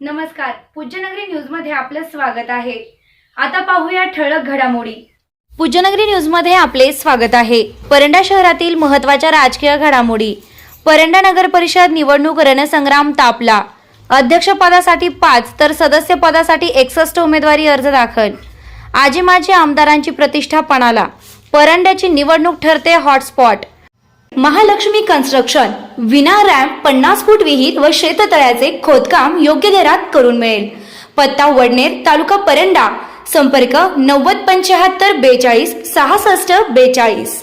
नमस्कार. पूज्यनगरी न्यूजमध्ये आपलं स्वागत आहे. आता पाहूया ठळक घडामोडी. पूज्यनगरी न्यूजमध्ये आपले स्वागत आहे. परंडा शहरातील महत्त्वाच्या राजकीय घडामोडी. परंडा नगर परिषद निवडणूक रणसंग्राम तापला. अध्यक्षपदासाठी पाच तर सदस्य पदासाठी एकसष्ट उमेदवारी अर्ज दाखल. आजी माजी आमदारांची प्रतिष्ठा पणाला. परंड्याची निवडणूक ठरते हॉटस्पॉट. महालक्ष्मी कन्स्ट्रक्शन विना रॅम्प पन्नास फूट विहीर व शेततळ्याचे खोदकाम योग्य दरात करून मिळेल. पत्ता वडनेर तालुका परंडा. संपर्क नव्वद पंच्याहत्तर बेचाळीस सहासष्ट बेचाळीस.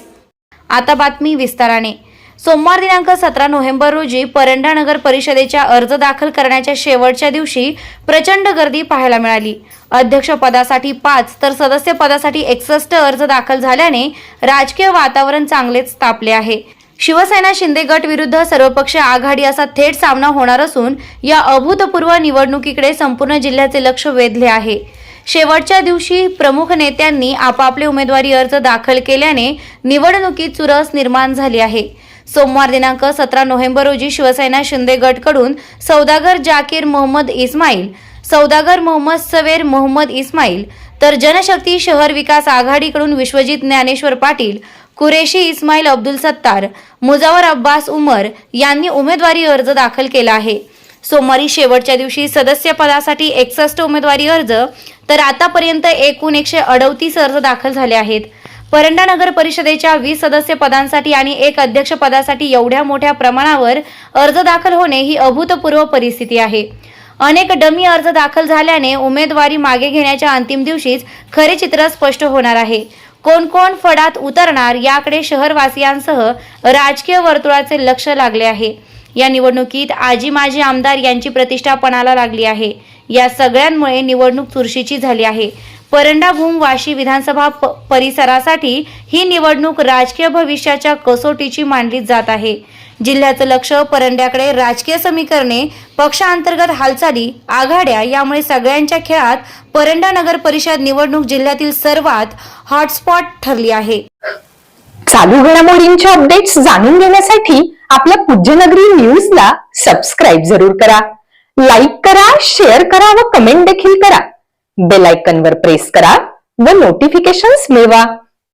आता बातमी विस्ताराने. सोमवार दिनांक सतरा नोव्हेंबर रोजी परंडा नगर परिषदेच्या अर्ज दाखल करण्याच्या शेवटच्या दिवशी प्रचंड गर्दी पाहायला मिळाली. अध्यक्षपदासाठी पाच तर सदस्य पदासाठी एकसष्ट अर्ज दाखल झाल्याने राजकीय वातावरण चांगलेच तापले आहे. शिवसेना शिंदे गट विरुद्ध सर्वपक्षीय आघाडी असा थेट सामना होणार असून या अभूतपूर्व निवडणुकीकडे संपूर्ण जिल्ह्याचे लक्ष वेधले आहे. शेवटच्या दिवशी प्रमुख नेत्यांनी आपापले उमेदवारी अर्ज दाखल केल्याने निवडणुकीत चुरस निर्माण झाली आहे. सोमवार दिनांक सतरा नोव्हेंबर रोजी शिवसेना शिंदे गटकडून सौदागर जाकीर मोहम्मद इस्माईल सौदागर मोहम्मद सवेर मोहम्मद इस्माईल तर जनशक्ती शहर विकास आघाडीकडून विश्वजित ज्ञानेश्वर पाटील कुरेशी इस्माईल अब्दुल सत्तार मुजावर अब्बास उमर यांनी उमेदवारी अर्ज दाखल केला आहे. सोमवारी शेवटच्या दिवशी सदस्य पदासाठी एकसष्ट उमेदवारी अर्ज तर आतापर्यंत एकूण एकशे अडतीस अर्ज दाखल झाले आहेत. परंडा नगर परिषदेच्या वीस सदस्य पदांसाठी आणि एक अध्यक्ष पदासाठी एवढ्या मोठ्या प्रमाणावर अर्ज दाखल होणे ही अभूतपूर्व परिस्थिती आहे. अनेक डमी अर्ज दाखल झाल्याने उमेदवारी मागे घेण्याच्या अंतिम दिवशीच खरे चित्र स्पष्ट होणार आहे. कोण कोण फडात उतरणार याकडे शहरवासियांसह राजकीय वर्तुळाचे लक्ष लागले आहे. या निवडणुकीत आजी माजी आमदार यांची प्रतिष्ठा पणाला लागली आहे. या सगळ्यांमुळे निवडणूक चुरशीची झाली आहे. परंडा भूम वाशी विधानसभा प- परिसरासाठी ही निवडणूक राजकीय भविष्याच्या कसोटीची मानली जात आहे. जिल्ह्याचं लक्ष परंड्याकडे. राजकीय समीकरणे पक्षांतर्गत हालचाली आघाड्या यामुळे सगळ्यांच्या खेळात परंडा नगर परिषद निवडणूक जिल्ह्यातील सर्वात हॉटस्पॉट ठरली आहे. चालू घडामोडींचे अपडेट्स जाणून घेण्यासाठी आपल्या पूज्यनगरी न्यूजला सबस्क्राईब जरूर करा. लाईक करा शेअर करा व कमेंट देखील करा. बेल आयकॉनवर प्रेस करा व नोटिफिकेशन्स मिळवा.